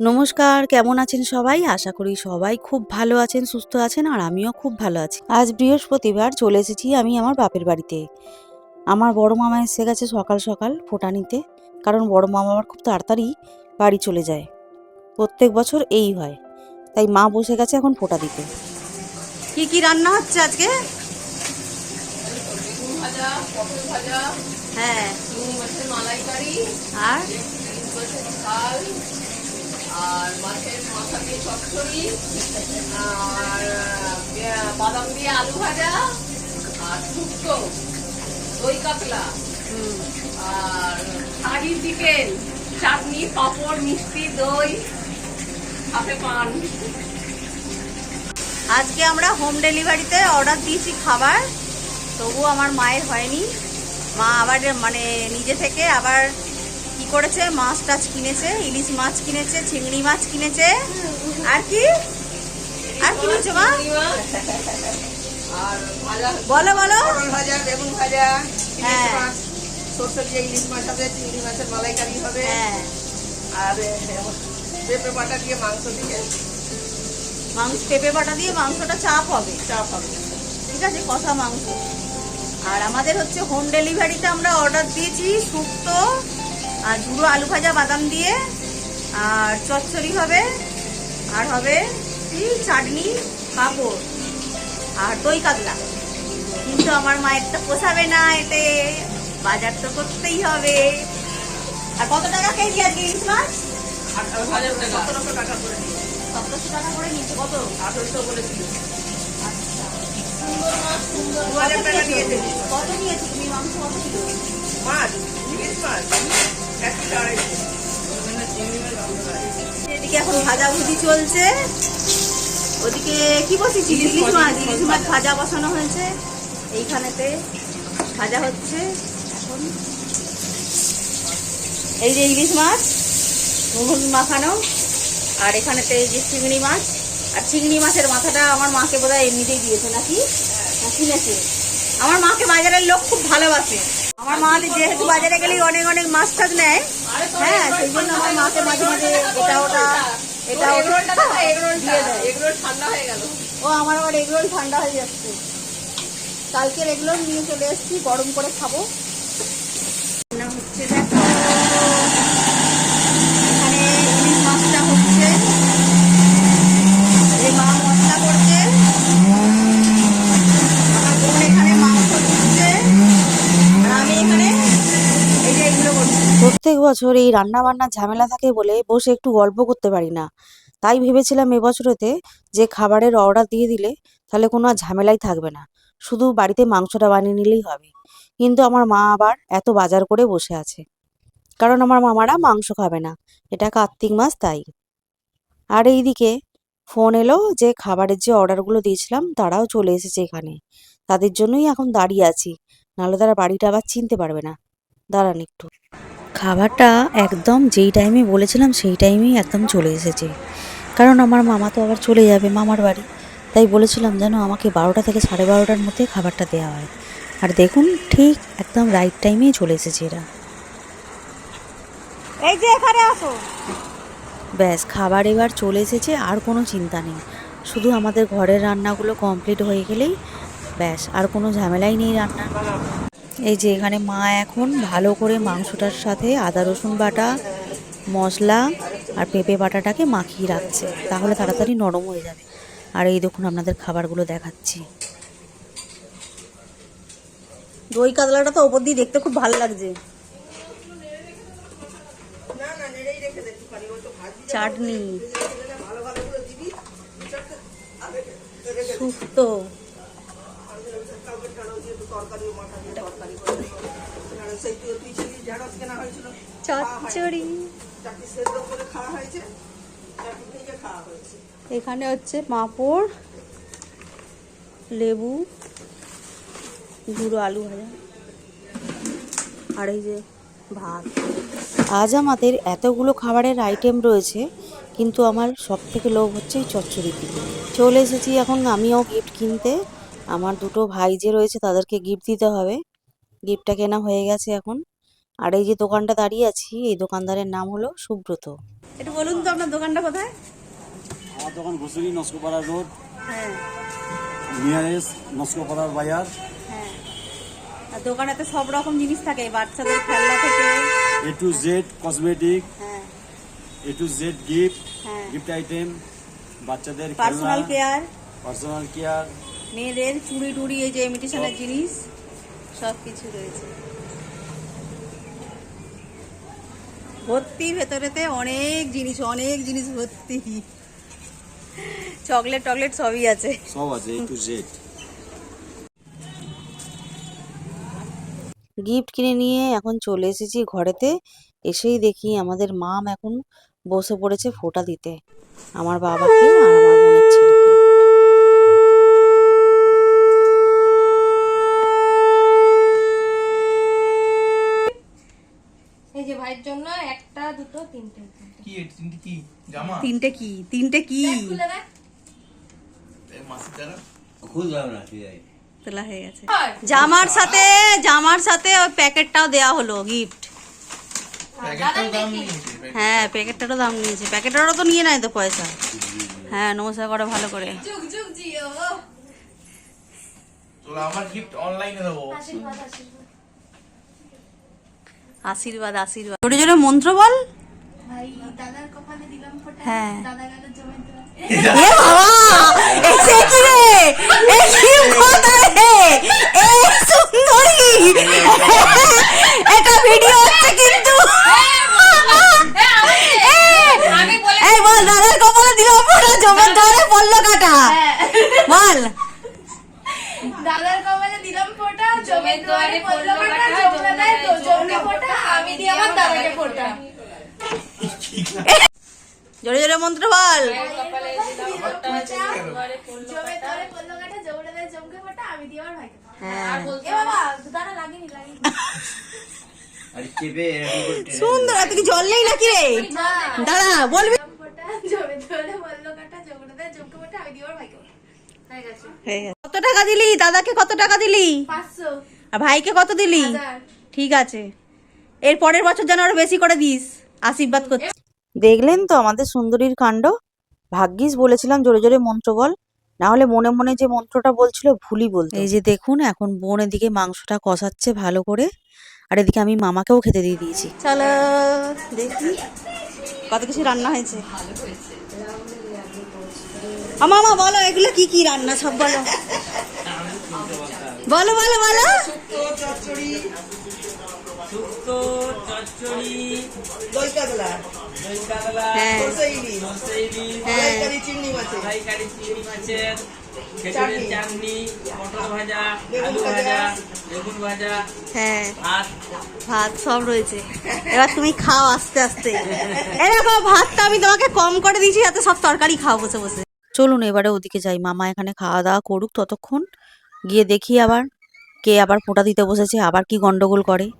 নমস্কার কেমন আছেন সবাই? আশা করি সবাই খুব ভালো আছেন সুস্থ আছেন আর আমিও খুব ভালো আছি। আজ বৃহস্পতিবার চলে এসেছি আমি আমার বাপের বাড়িতে। আমার বড় মামা এসে গেছে সকাল সকাল ফোটা নিতে কারণ বড় মামা আমার খুব তাড়াতাড়ি বাড়ি চলে যায়। প্রত্যেক বছর এই হয় তাই মা বসে গেছে এখন ফোটা দিতে। কি কি রান্না হচ্ছে আজকে? হ্যাঁ। আর? আর মাছের মাথা দিয়ে চচ্চড়ি আর বাদাম দিয়ে আলু ভাজা আর শুক্তো, দই কাতলা। আর শাড়ি চিকেন, চাটনি, পাঁপড়, মিষ্টি, দই, হাতে পান। আজকে আমরা হোম ডেলিভারিতে অর্ডার দিয়েছি খাবার তবু আমার মায়ের হয়নি। মা আবার মানে নিজে থেকে আবার করেছে মাছ টাছ কিনেছে ইলিশ মাছ কিনেছে চিংড়ি মাছ কিনেছে। আর কি? আর কি বলছো মা? আর বলো। বলো ভাজা বেগুন ভাজা হ্যাঁ। সরষে দিয়ে ইলিশ মাছ হবে চিংড়ি মাছের মালাইকারি হবে। হ্যাঁ। আর আহ, পেঁপে বাটা দিয়ে মাংস দিয়ে। মাংস পেঁপে বাটা দিয়ে মাংসটা চাপ হবে। চাপ হবে। ঠিক আছে কষা মাংস। আর আমাদের হচ্ছে হোম ডেলিভারিতে আমরা অর্ডার দিয়েছি শুক্তো আর ঝুড়ো আলু ভাজা বাদাম দিয়ে আর চচ্চড়ি হবে আর হবে কি? চাটনি পাঁপড় আর দই কাতলা। কিন্তু আমার মায়ের তো পোষাবে না এতে বাজার তো করতেই হবে। আর কত টাকা কেজি আজকে ইলিশ মাছ? সতেরোশো টাকা করে। সতেরোশো টাকা করে নিচ্ছে কত? আঠারোশো দিই আচ্ছা। কত নিয়েছো তুমি? মাংস কত কিলো মাছ এদিকে এখন ভাজাভুজি চলছে। ওদিকে কি বসেছি ইলিশ মাছ, ইলিশ মাছ ভাজা। বসানো হয়েছে। এইখানেতে ভাজা হচ্ছে। এখন এই যে ইলিশ মাছ নুন মাখানো আর এখানেতে এই যে চিংড়ি মাছ। আর চিংড়ি মাছের মাথাটা আমার মাকে বোধহয় এমনিতেই দিয়েছে নাকি? কিনেছে আমার মাকে বাজারের লোক খুব ভালোবাসে। আমার মা যেহেতু বাজারে গেলেই অনেক অনেক মাছ টাছ নেয়। হ্যাঁ সেই জন্য আমার মাকে মাঝে মাঝে এটা ওটা, এটা। ঠান্ডা হয়ে গেল ও, আমার আবার এগরোল ঠান্ডা হয়ে যাচ্ছে। কালকের এগুলো নিয়ে চলে এসেছি, গরম করে খাব রান্না হচ্ছে দেখো এখানে ইলিশ মাছটা হচ্ছে এই মা মশলা করছে আমার বোন এখানে মাংস দিচ্ছে আর আমি এখানে এই যে এগুলো করছি প্রত্যেক বছর এই রান্না বান্নার ঝামেলা থাকে বলে বসে একটু গল্প করতে পারি না। তাই ভেবেছিলাম এবছরেতে যে খাবারের অর্ডার দিয়ে দিলে তাহলে কোনো আর ঝামেলাই থাকবে না। শুধু বাড়িতে মাংসটা বানিয়ে নিলেই হবে। কিন্তু আমার মা আবার এত বাজার করে বসে আছে। কারণ আমার মামারা মাংস খাবে না। এটা কার্তিক মাস, তাই। আর এইদিকে ফোন এলো যে খাবারের যে অর্ডারগুলো দিয়েছিলাম তারাও চলে এসেছে এখানে। তাদের জন্যই এখন দাঁড়িয়ে আছি। নাহলে তারা বাড়িটা আবার চিনতে পারবে না। দাঁড়ান একটু। খাবারটা একদম যেই টাইমে বলেছিলাম সেই টাইমেই একদম চলে এসেছে। কারণ আমার মামা তো আবার চলে যাবে মামার বাড়ি। তাই বলেছিলাম যেন আমাকে বারোটা থেকে সাড়ে বারোটার মধ্যে খাবারটা দেওয়া হয়। আর দেখুন ঠিক একদম রাইট টাইমেই চলে এসেছে এরা। এই যে এখানে আসো। ব্যাস খাবার এবার চলে এসেছে আর কোনো চিন্তা নেই। শুধু আমাদের ঘরের রান্নাগুলো কমপ্লিট হয়ে গেলেই ব্যাস আর কোনো ঝামেলাই নেই রান্নার। এই যে এখানে মা এখন ভালো করে মাংসটার সাথে আদা, রসুন বাটা, মশলা আর পেঁপে বাটাটাকে মাখিয়ে রাখছে। তাহলে তাড়াতাড়ি নরম হয়ে যাবে। আর এই দেখুন আপনাদের খাবারগুলো দেখাচ্ছি। দই কাতলাটা তো ওপর দিয়ে দেখতে খুব ভালো লাগছে। চাটনি। শুক্তো চচ্চড়ি। এখানে হচ্ছে পাঁপড় লেবু গুঁড়ো আলু ভাজা আর এই যে ভাত। আজ আমাদের এতগুলো খাবারের আইটেম রয়েছে কিন্তু আমার সব থেকে লোভ হচ্ছে এই চচ্চড়ি দিকে। চলে এসেছি এখন আমিও গিফট কিনতে। আমার দুটো ভাই যে রয়েছে তাদেরকে গিফট দিতে হবে। গিফটটা কেনা হয়ে গেছে এখন। আর এই যে দোকানটা দাঁড়িয়ে আছি এই দোকানদারের নাম হলো সুব্রত। একটু বলুন তো আপনার দোকানটা কোথায়? আমার দোকান ঘুষুরি নস্কোপাড়া রোড। হ্যাঁ। নিয়ারেস্ট নস্কোপাড়ার বাজার। হ্যাঁ। আর দোকানেতে সব রকম জিনিস থাকে বাচ্চাদের খেলনা থেকে। A to Z cosmetic. হ্যাঁ। A to Z gift. হ্যাঁ। Gift item. বাচ্চাদের পার্সোনাল কেয়ার। Personal care. মেয়েদের চুড়ি টুড়ি এই যে ইমিটেশনের জিনিস। সব কিছু রয়েছে। ভর্তি ভেতরেতে অনেক জিনিস অনেক জিনিস ভর্তি। চকলেট টকলেট সবই আছে। সব আছে এ টু জেড গিফট কিনে নিয়ে এখন চলে এসেছি ঘরেতে। এসেই দেখি আমাদের মাম এখন বসে পড়েছে ফোঁটা দিতে। আমার বাবাকে আর আমার বোনের ছেলেকে এই যে ভাইয়ের জন্য একটা দুটো তিনটে কি তিনটে কি? জামা? তিনটে কি? তিনটে কি? খুলে এই মাসির দ্বারা তোলা হয়ে গেছে। জামার সাথে জামার সাথে ওই প্যাকেটটাও দেয়া হলো গিফট দাম হ্যাঁ প্যাকেটটারও দাম নিয়েছে। প্যাকেটেরও তো নিয়ে নেয় তো পয়সা। হ্যাঁ নমস্কার করে ভালো করে। আমার গিফট অনলাইনে দেবো। আশীর্বাদ আশীর্বাদ। আশীর্বাদ জোরে জোরে মন্ত্র বল। দাদার কপালে দিলাম ফোঁটা। হ্যাঁ। এটা ভিডিও হচ্ছে কিন্তু। এই বল দাদার কপালে দিল পুরো জমে ধরে পড়ল কাটা বল। দাদার কপালে দিলাম ফোঁটা জমে দুয়ারে পড়ল কাটা জমে দেয় তো জমে ফোঁটা আমি দিয়ে আমার দাদাকে ফোঁটা জোরে জোরে মন্ত্র বল জমে দুয়ারে পড়ল কাটা জমে দেয় জমকে ফোঁটা আমি দিয়ে আমার ভাইকে ফোঁটা। হ্যাঁ এ বাবা দাদা লাগেনি বল সুন্দর এত কি জল নেই নাকি রে? দাঁড়া বলবি? কত টাকা দিলি? দাদাকে কত টাকা দিলি? আর ভাইকে কত দিলি? ঠিক আছে। এর পরের বছর যেন আরও বেশি করে দিস। আশীর্বাদ করছি। দেখলেন তো আমাদের সুন্দরীর কাণ্ড? ভাগ্যিস বলেছিলাম জোরে জোরে মন্ত্র বল। না হলে মনে মনে যে মন্ত্রটা বলছিল ভুলই বলতো। এই যে দেখুন এখন বোন এদিকে মাংসটা কষাচ্ছে ভালো করে। আর এদিকে আমি মামাকেও খেতে দিয়ে দিয়েছি। চলো দেখি কত কিছু রান্না হয়েছে। মামা বলো এগুলো কি কি রান্না সব বলো। বলো বলো বলো। চাটনি। পটল ভাজা আলু ভাজা। ভাজা বেগুন ভাজা হ্যাঁ। ভাত। ভাত সব রয়েছে। এবার তুমি খাও আস্তে আস্তে। এরকম ভাতটা আমি তোমাকে কম করে দিয়েছি যাতে সব তরকারি খাও বসে বসে। চলুন এবারে ওদিকে যাই। মামা এখানে খাওয়া দাওয়া করুক ততক্ষণ। গিয়ে দেখি আবার কে আবার ফোঁটা দিতে বসেছে আবার কি গন্ডগোল করে।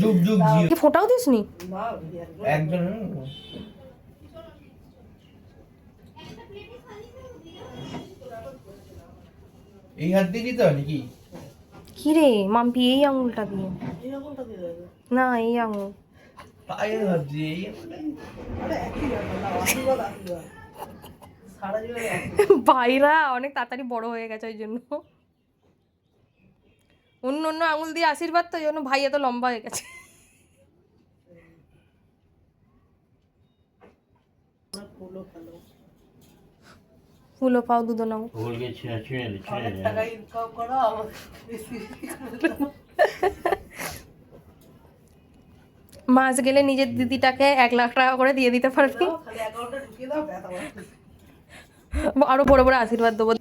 যুগ যুগ জিও ফোটাও দিসনি একজন এই হাত দিয়ে দিতে হয় নাকি? কি রে মাম্পি এই আঙুলটা দিয়ে। না এই আঙুল। পায়ের হাত দিয়ে এই ভাইরা অনেক তাড়াতাড়ি বড় হয়ে গেছে ওই জন্য। অন্য অন্য আঙুল দিয়ে আশীর্বাদ তো ওই জন্য ভাই এত লম্বা হয়ে গেছে। ফুলো পাও দুধ নাও। মাস গেলে নিজের দিদিটাকে এক লাখ টাকা করে দিয়ে দিতে পারবি। আরও বড় বড় আশীর্বাদ দেবো।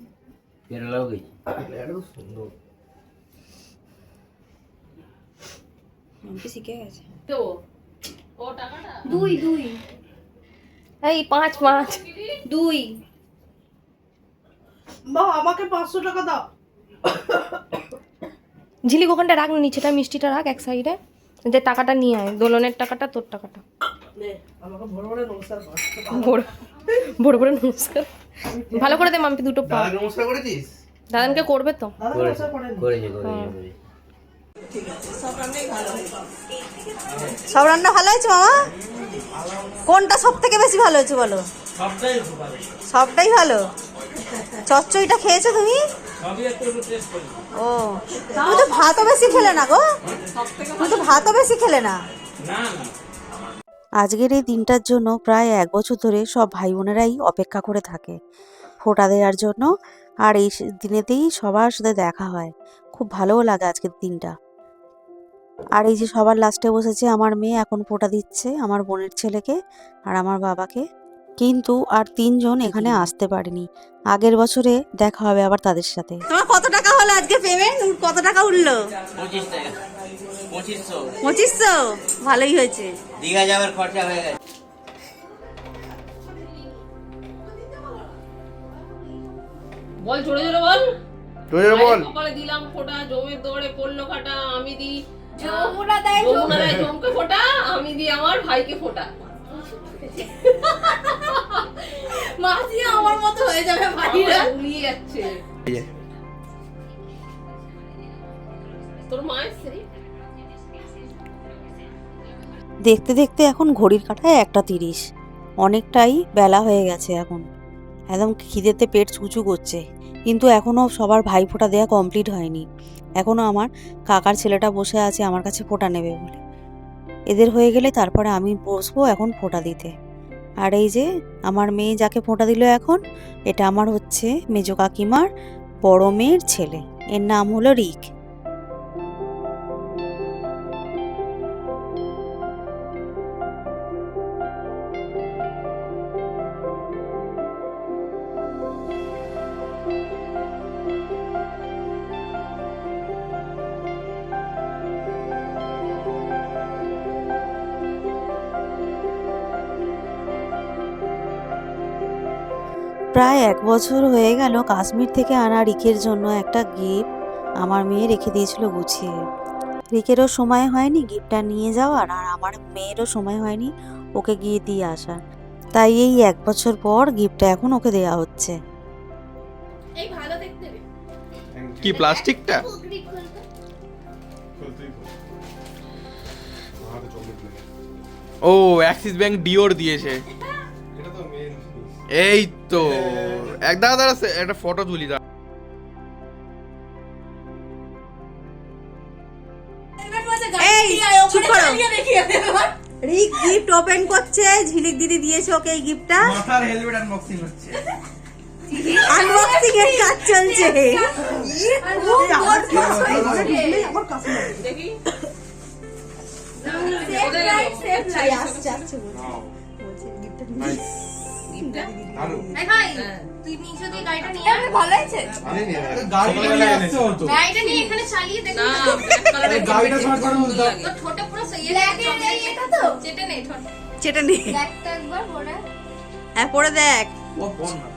শিখে গেছে। দুই দুই। এই পাঁচ পাঁচ। দুই। মা আমাকে পাঁচশো টাকা দাও। ঝিলিক ওখানটা রাখ না নিচেটা মিষ্টিটা রাখ এক সাইডে। যে টাকাটা নিয়ে আয় দোলনের টাকাটা তোর টাকাটা। বড় বড় নমস্কার ভালো করে দে মাম্পি দুটো পা। নমস্কার করেছিস দাদানকে করবে তো? সব রান্না ভালো হয়েছে মামা? কোনটা সব থেকে বেশি ভালো হয়েছে বলো? সবটাই ভালো সবটাই ভালো? চচ্চড়িটা খেয়েছো তুমি? সবই একটু একটু টেস্ট করি ও তুমি তো ভাতও বেশি খেলে না গো? তুমি তো ভাতও বেশি খেলে না? না না। আজকের এই দিনটার জন্য প্রায় এক বছর ধরে সব ভাই বোনেরাই অপেক্ষা করে থাকে ফোঁটা দেওয়ার জন্য। আর এই দিনেতেই সবার সাথে দেখা হয়। খুব ভালোও লাগে আজকের দিনটা। আর এই যে সবার লাস্টে বসেছে আমার মেয়ে এখন ফোঁটা দিচ্ছে আমার বোনের ছেলেকে আর আমার বাবাকে। কিন্তু আর তিনজন এখানে আসতে পারেনি। আগের বছরে দেখা হবে আবার তাদের সাথে। তোমার কত টাকা হলো আজকে পেমেন্ট কত টাকা উঠল? পঁচিশশো। ভালোই হয়েছে। দীঘা যাবার খরচা হয়ে গেছে। বল জোরে জোরে বল। তোর বল। সকালে দিলাম ফোটা জমের দৌড়ে পড়ল কাটা আমি দি যমুনা দেয় যমুনা। দেয় জমকে ফোটা আমি দি আমার ভাইকে ফোটা। মাসি আমার মতো হয়ে যাবে ভাইরা। যাচ্ছে। তোর মায়ের সেই দেখতে দেখতে এখন ঘড়ির কাঁটায় একটা তিরিশ। অনেকটাই বেলা হয়ে গেছে এখন। একদম খিদেতে পেট চুচু করছে। কিন্তু এখনও সবার ভাই ফোঁটা দেওয়া কমপ্লিট হয়নি। এখনও আমার কাকার ছেলেটা বসে আছে আমার কাছে ফোঁটা নেবে বলে। এদের হয়ে গেলে তারপরে আমি বসবো এখন ফোঁটা দিতে। আর এই যে আমার মেয়ে যাকে ফোঁটা দিল এখন, এটা আমার হচ্ছে মেজো কাকিমার বড় মেয়ের ছেলে। এর নাম হলো রিক। প্রায় এক বছর হয়ে গেল কাশ্মীর থেকে আনা রিকের জন্য একটা গিফট আমার মেয়ে রেখে দিয়েছিল গুছিয়ে। রিকেরও সময় হয়নি গিফটটা নিয়ে যাওয়ার আর আমার মেয়েরও সময় হয়নি ওকে গিয়ে দিয়ে আসার। তাই এই এক বছর পর গিফটটা এখন ওকে দেওয়া হচ্ছে। এই ভালো দেখতে রে কি প্লাস্টিকটা? ও অ্যাক্সিস ব্যাংক ডিওর দিয়েছে। এই তো এক দাঁড়া দাঁড়া একটা ফটো তুলি দাঁড়া রিক গিফট ওপেন করছে ঝিলিক দিদি দিয়েছে ওকে এই গিফটটা মাথার হেলমেট আনবক্সিং হচ্ছে আনবক্সিং এর কাজ চলছে দেখি সেফ লাইফ সেফ লাইফ আসছে আসছে এই ভাই তুই নিচে দিয়ে গাড়িটা নিয়ে আয়। ভালো আছে গাড়িটা নিয়ে আসতে হতো গাড়িটা নিয়ে এখানে চালিয়ে দেখ। না black colour এর গাড়িটা সময় করে সুন্দর লাগে। ঠোঁটে পুরো ব্ল্যাক এটা তো? চেটে নে ঠোঁট। চেটে নে ব্ল্যাকটা একবার পরে। হ্যাঁ পরে দেখ। ও বোন না।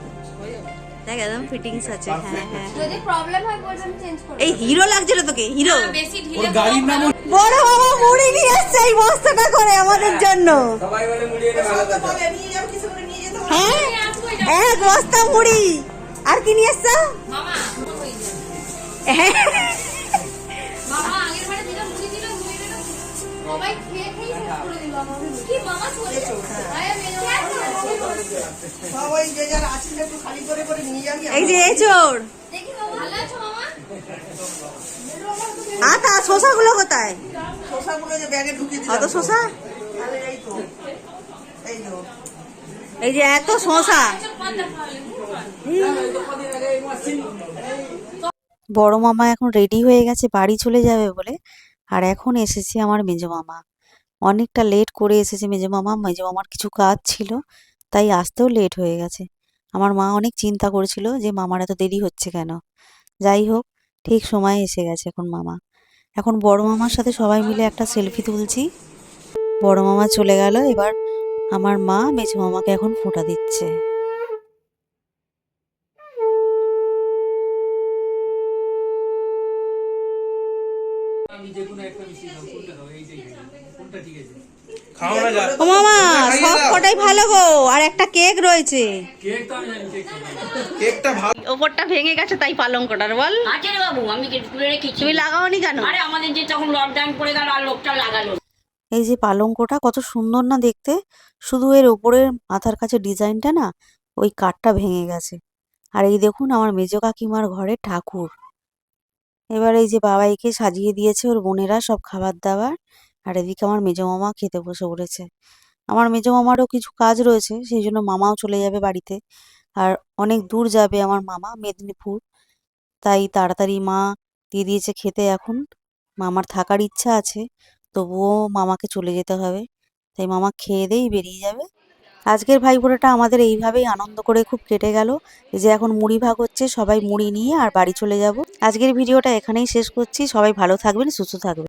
দেখ একদম ফিটিংস আছে। হ্যাঁ হ্যাঁ যদি প্রবলেম হয় বলবেন চেঞ্জ করে এই হিরো লাগছে রে তোকে হিরো বেশি ঢিলে গাড়ির নাম বড় বাবা মুড়ি নিয়ে এসছে এই বস্তাটা করে আমাদের জন্য। সবাই বলে মুড়িয়ে ভালো কথা। হ্যাঁ এক বস্তা মুড়ি। আর কি নিয়ে এসছো? মামা হয়ে যায় হ্যাঁ। মামা আগের বারে দিলাম মুড়ি দিলাম মুড়ি দিলাম সবাই খেয়ে খেয়ে শেষ করে দিল আমাকে। কি মামা চলে আয় মেয়ে এই যে এই চোর। এই যে এত শশা। বড় মামা এখন রেডি হয়ে গেছে, বাড়ি চলে যাবে বলে। আর এখন এসেছে আমার মেজো মামা। অনেকটা লেট করে এসেছে মেজো মামা। মেজো মামার কিছু কাজ ছিল, তাই আসতেও লেট হয়ে গেছে। আমার মা অনেক চিন্তা করেছিল যে মামার এত দেরি হচ্ছে কেন। যাই হোক, ঠিক সময় এসে গেছে এখন মামা। এখন বড় মামার সাথে সবাই মিলে একটা সেলফি তুলছি। বড় মামা চলে গেল, এবার আমার মা মেজো মামাকে এখন ফোঁটা দিচ্ছে। আমি যে কোনো একটা মিষ্টি খাব কোনটা খাব? এইটাই খাব। কোনটা ঠিক আছে? খাও না যা। ও মামা সব কটাই ভালো গো আর একটা কেক রয়েছে। ওপরটা ভেঙে গেছে তাই পালঙ্কটার বল। আছে রে বাবু? আমি কেটে তুলে রেখেছি? তুমি লাগাওনি কেন? আরে আমাদের যে তখন লকডাউন পড়ে গেল আর লোকটা লাগালো এই যে পালঙ্কটা কত সুন্দর না দেখতে। শুধু এর ওপরের মাথার কাছে ডিজাইনটা না, ওই কাঠটা ভেঙে গেছে। আর এই দেখুন আমার মেজ কাকিমার ঘরে ঠাকুর। এবার এই যে বাবাইকে সাজিয়ে দিয়েছে ওর বোনেরা সব খাবার দাবার, আর এদিকে আমার মেজ মামা খেতে বসে পড়েছে। আমার মেজ মামারও কিছু কাজ রয়েছে, সেই জন্য মামাও চলে যাবে বাড়িতে। আর অনেক দূর যাবে আমার মামা, মেদিনীপুর। তাই তাড়াতাড়ি মা দিয়ে দিয়েছে খেতে এখন। মামার থাকার ইচ্ছা আছে। তবুও মামাকে চলে যেতে হবে। তাই মামা খেয়ে দেই বেরিয়ে যাবে। আজকের ভাই ভাইফোঁটাটা আমাদের এইভাবেই আনন্দ করে খুব কেটে গেল যে এখন মুড়ি ভাগ হচ্ছে, সবাই মুড়ি নিয়ে আর বাড়ি চলে যাব। আজকের ভিডিওটা এখানেই শেষ করছি। সবাই ভালো থাকবেন, সুস্থ থাকবেন।